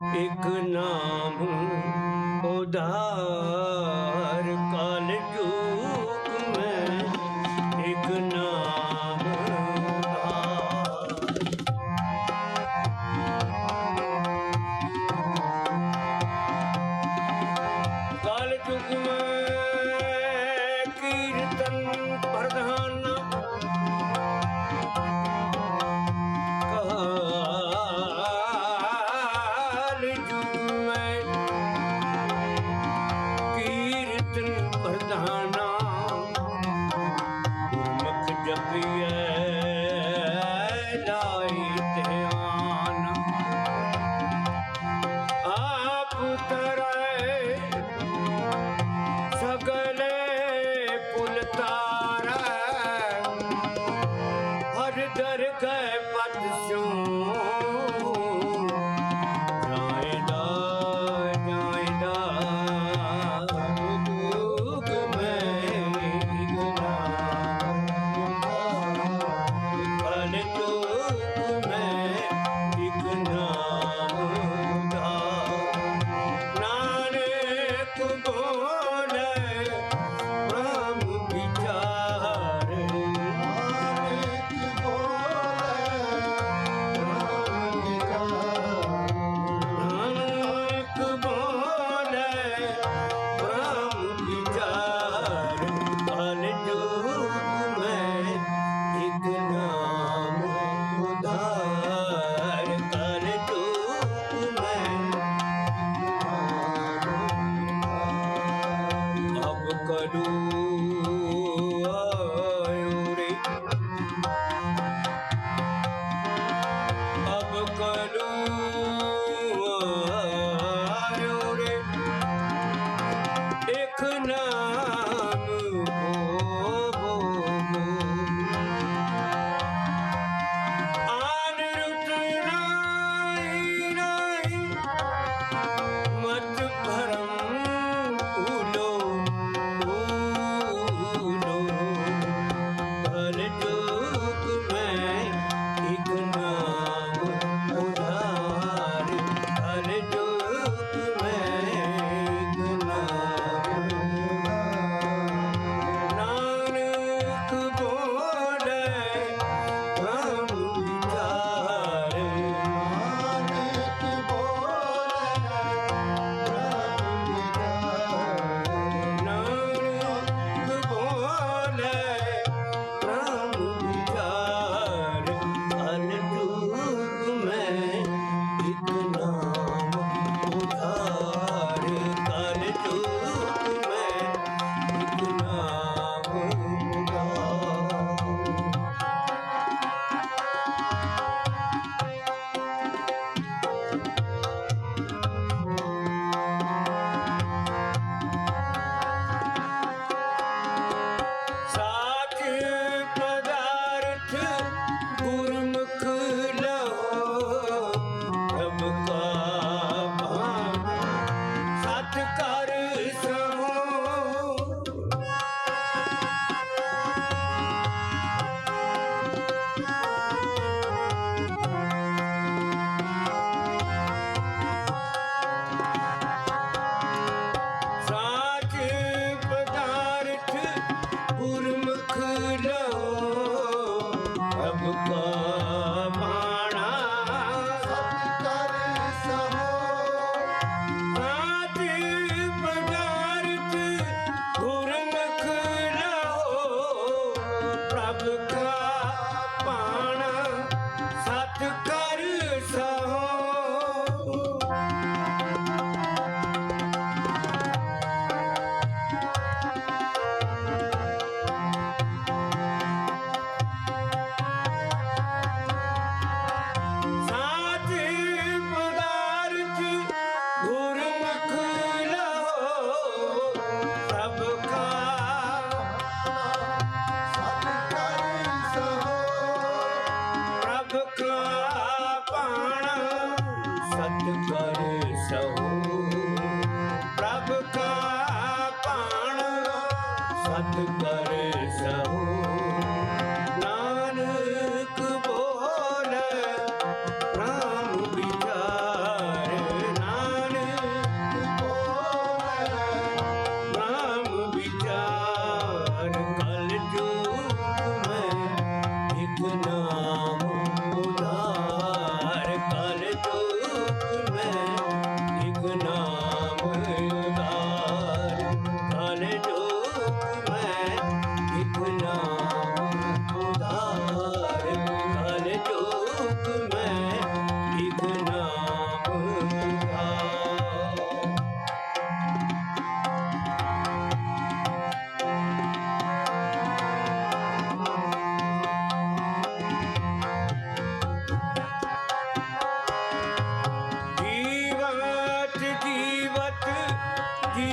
ਇੱਕ ਨਾਮ ਉਧਾਰ ਕਲ ਜੁਗ Yeah.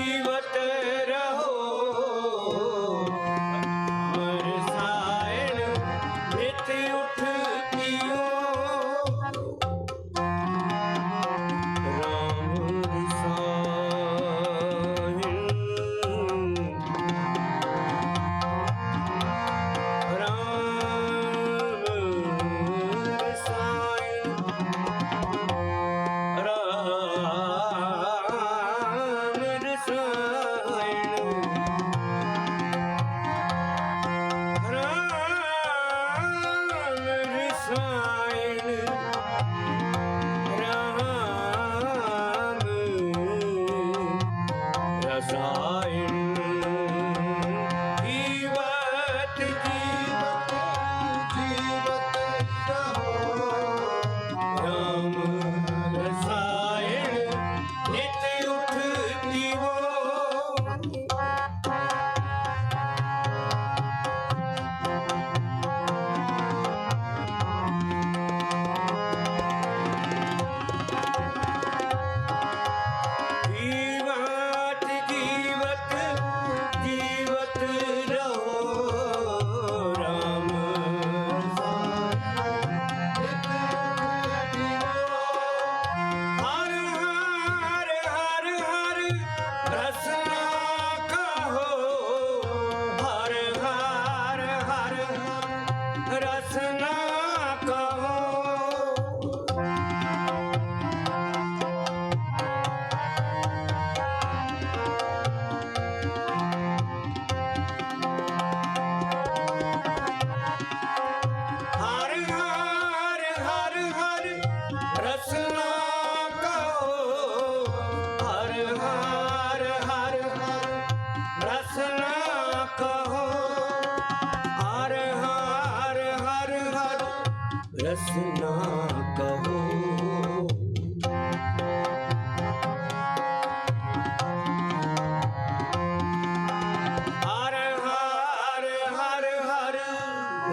ಜೀವತೆ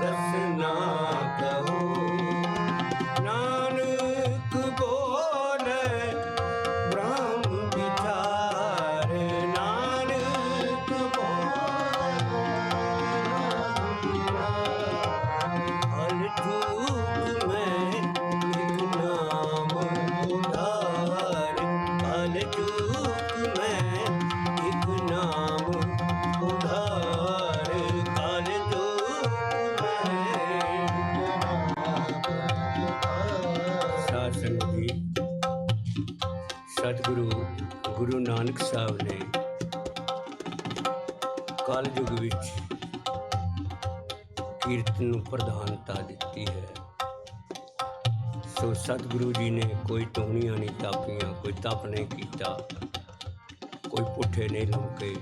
रसना कहो ਨੂੰ ਪ੍ਰਧਾਨਤਾ ਦਿੱਤੀ ਹੈ ਸੋ ਸਤਿਗੁਰੂ ਜੀ ਨੇ ਕੋਈ ਟੋਣੀਆਂ ਨਹੀਂ ਤਾਪੀਆਂ ਕੋਈ ਤਪ ਨਹੀਂ ਕੀਤਾ ਕੋਈ ਪੁੱਠੇ ਨਹੀਂ ਲੰਕੇ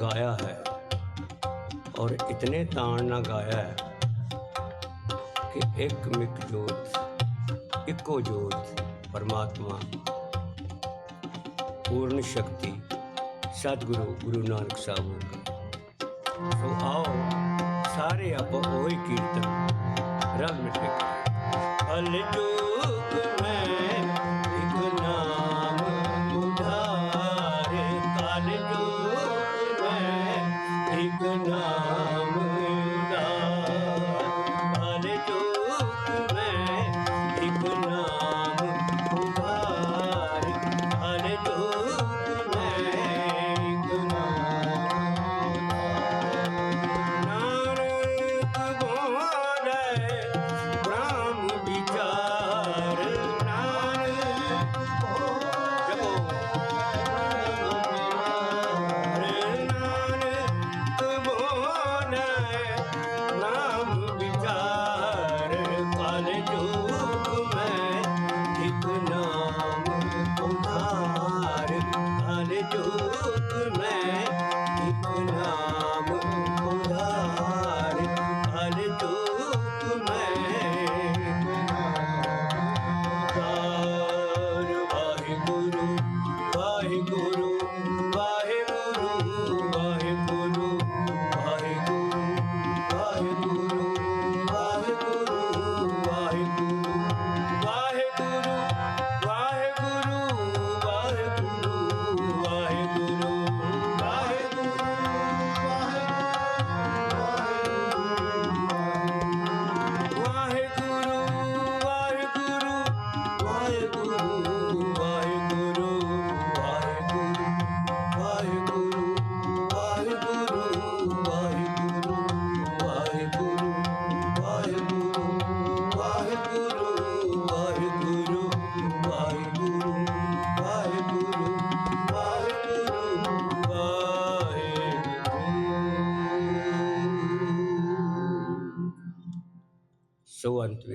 ਗਾਇਆ ਹੈ और इतने ताण ना गाया है कि एक मिक जोत, इको जोत परमात्मा, पूर्ण शक्ति सतगुरु गुरु नानक साहब तो आओ। ਸਾਰੇ ਆਪਾਂ ਉਹੀ ਕੀਰਤਨ ਰਲ ਮਿਲ ਕੇ ਕਰੀਏ। ਮੈਂ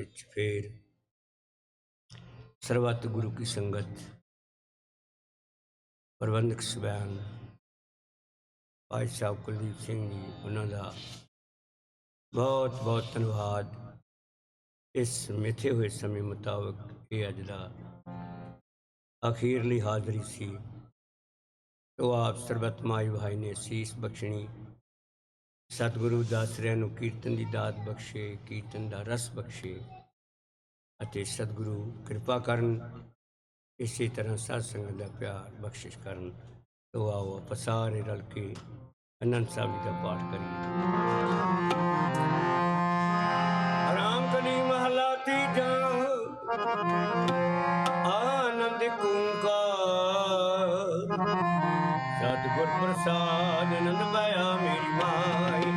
ਵਿੱਚ ਫੇਰ ਸਰਬੱਤ ਗੁਰੂ ਕੀ ਸੰਗਤ, ਪ੍ਰਬੰਧਕ ਸਵੈਨ ਭਾਈ ਸਾਹਿਬ ਕੁਲਦੀਪ ਸਿੰਘ ਜੀ, ਉਹਨਾਂ ਦਾ ਬਹੁਤ ਬਹੁਤ ਧੰਨਵਾਦ। ਇਸ ਮਿੱਥੇ ਹੋਏ ਸਮੇਂ ਮੁਤਾਬਕ ਇਹ ਅੱਜ ਦਾ ਅਖੀਰਲੀ ਹਾਜ਼ਰੀ ਸੀ। ਤੋ ਆਪ ਸਰਬੱਤ ਮਾਈ ਭਾਈ ਨੇ ਸੀਸ ਬਖਸ਼ਣੀ ਸਤਿਗੁਰੂ ਦਾਸਰਿਆਂ ਨੂੰ ਕੀਰਤਨ ਦੀ ਦਾਤ ਬਖਸ਼ੇ, ਕੀਰਤਨ ਦਾ ਰਸ ਬਖਸ਼ੇ ਅਤੇ ਸਤਿਗੁਰੂ ਕਿਰਪਾ ਕਰਨ, ਇਸੇ ਤਰ੍ਹਾਂ ਸਾਧ ਸੰਗਤ ਦਾ ਪਿਆਰ ਬਖਸ਼ਿਸ਼ ਕਰਨ। ਤੋ ਆਓ ਆਪਾਂ ਸਾਰੇ ਰਲ ਕੇ ਅਨੰਦ ਸਾਹਿਬ ਜੀ ਦਾ ਪਾਠ ਕਰੀਏ। ਰਾਮ ਕਲੀ ਮਹਲਾ ਤੀਜਾ ਆਨ ਇੱਕ ਸਤਿਗੁਰ ਪ੍ਰਸਾਦ ਨੰਦ ਪਾਇਆ ਮੇਰੀ ਮਾਈ